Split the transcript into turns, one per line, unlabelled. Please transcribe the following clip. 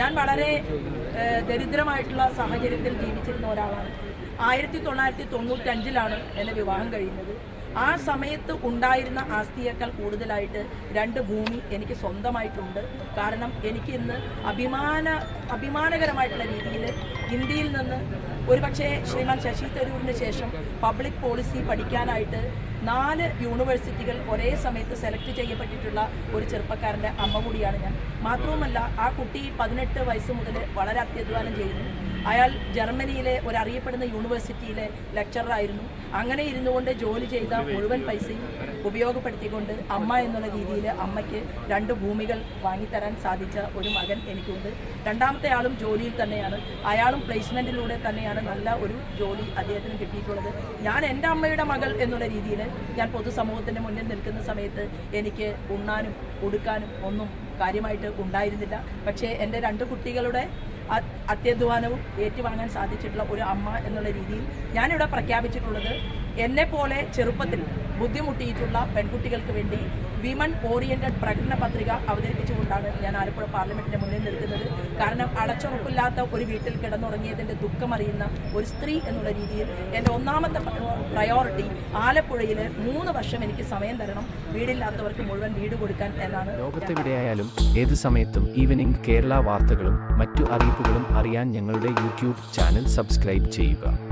ഞാൻ വളരെ ദരിദ്രമായിട്ടുള്ള സാഹചര്യത്തിൽ ജീവിച്ചിരുന്ന ഒരാളാണ്. ആയിരത്തി തൊള്ളായിരത്തി തൊണ്ണൂറ്റഞ്ചിലാണ് എന്റെ വിവാഹം കഴിയുന്നത്. ആ സമയത്ത് ഉണ്ടായിരുന്ന ആസ്തിയേക്കാൾ കൂടുതലായിട്ട് രണ്ട് ഭൂമി എനിക്ക് സ്വന്തമായിട്ടുണ്ട്. കാരണം എനിക്ക് ഇന്ന് അഭിമാന അഭിമാനകരമായിട്ടുള്ള രീതിയിൽ ഇന്ത്യയിൽ നിന്ന് ഒരുപക്ഷെ ശ്രീമാൻ ശശി തരൂരിന് ശേഷം പബ്ലിക് പോളിസി പഠിക്കാനായിട്ട് നാല് യൂണിവേഴ്സിറ്റികൾ ഒരേ സമയത്ത് സെലക്ട് ചെയ്യപ്പെട്ടിട്ടുള്ള ഒരു ചെറുപ്പക്കാരന്റെ അമ്മ കൂടിയാണ് ഞാൻ. മാത്രവുമല്ല ആ കുട്ടി പതിനെട്ട് വയസ്സ് മുതൽ വളരെ അത്യധ്വാനം ചെയ്യുന്നു. അയാൾ ജർമ്മനിയിലെ ഒരു അറിയപ്പെടുന്ന യൂണിവേഴ്സിറ്റിയിലെ ലെക്ചറായിരുന്നു അങ്ങനെ ഇരുന്നുകൊണ്ട് ജോലി ചെയ്ത മുഴുവൻ പൈസയും ഉപയോഗപ്പെടുത്തിക്കൊണ്ട് അമ്മ എന്നുള്ള രീതിയിൽ അമ്മയ്ക്ക് രണ്ട് ഭൂമികൾ വാങ്ങിത്തരാൻ സാധിച്ച ഒരു മകൻ എനിക്കുണ്ട്. രണ്ടാമത്തെ ആളും ജോലിയിൽ തന്നെയാണ്. അയാളും പ്ലേസ്മെന്റിലൂടെ തന്നെയാണ് നല്ല ഒരു ജോലി അദ്ദേഹത്തിന് കിട്ടിയിട്ടുള്ളത്. ഞാൻ എന്റെ അമ്മയുടെ മകൾ എന്നുള്ള രീതിയിൽ ഞാൻ പൊതുസമൂഹത്തിന്റെ മുന്നിൽ നിൽക്കുന്ന സമയത്ത് എനിക്ക് ഉണ്ണാനും ഉടുക്കാനും ഒന്നും കാര്യമായിട്ട് ഉണ്ടായിരുന്നില്ല. പക്ഷേ എന്റെ രണ്ട് കുട്ടികളുടെ അത്യധ്വാനവും ഏറ്റുവാങ്ങാൻ സാധിച്ചിട്ടുള്ള ഒരു അമ്മ എന്നുള്ള രീതിയിൽ ഞാനിവിടെ പ്രഖ്യാപിച്ചിട്ടുള്ളത് എന്നെ പോലെ ചെറുപ്പത്തിൽ ബുദ്ധിമുട്ടിയിട്ടുള്ള പെൺകുട്ടികൾക്ക് വേണ്ടി വിമൻ ഓറിയന്റഡ് പ്രകടന പത്രിക അവതരിപ്പിച്ചുകൊണ്ടാണ് ഞാൻ ആലപ്പുഴ പാർലമെന്റിന്റെ മുന്നിൽ നിൽക്കുന്നത്. കാരണം അടച്ചുറപ്പില്ലാത്ത ഒരു വീട്ടിൽ കിടന്നുറങ്ങിയതിന്റെ ദുഃഖമറിയുന്ന ഒരു സ്ത്രീ എന്നുള്ള രീതിയിൽ എന്റെ ഒന്നാമത്തെ പ്രയോറിറ്റി ആലപ്പുഴയിൽ മൂന്ന് വർഷം എനിക്ക് സമയം തരണം. വീടില്ലാത്തവർക്ക് മുഴുവൻ വീട് കൊടുക്കാൻ എന്നാണ്
ലോകത്തെവിടെയായാലും ഏത് സമയത്തും ഈവനിംഗ് കേരള വാർത്തകളും മറ്റു അറിയിപ്പുകളും അറിയാൻ ഞങ്ങളുടെ യൂട്യൂബ് ചാനൽ സബ്സ്ക്രൈബ് ചെയ്യുക.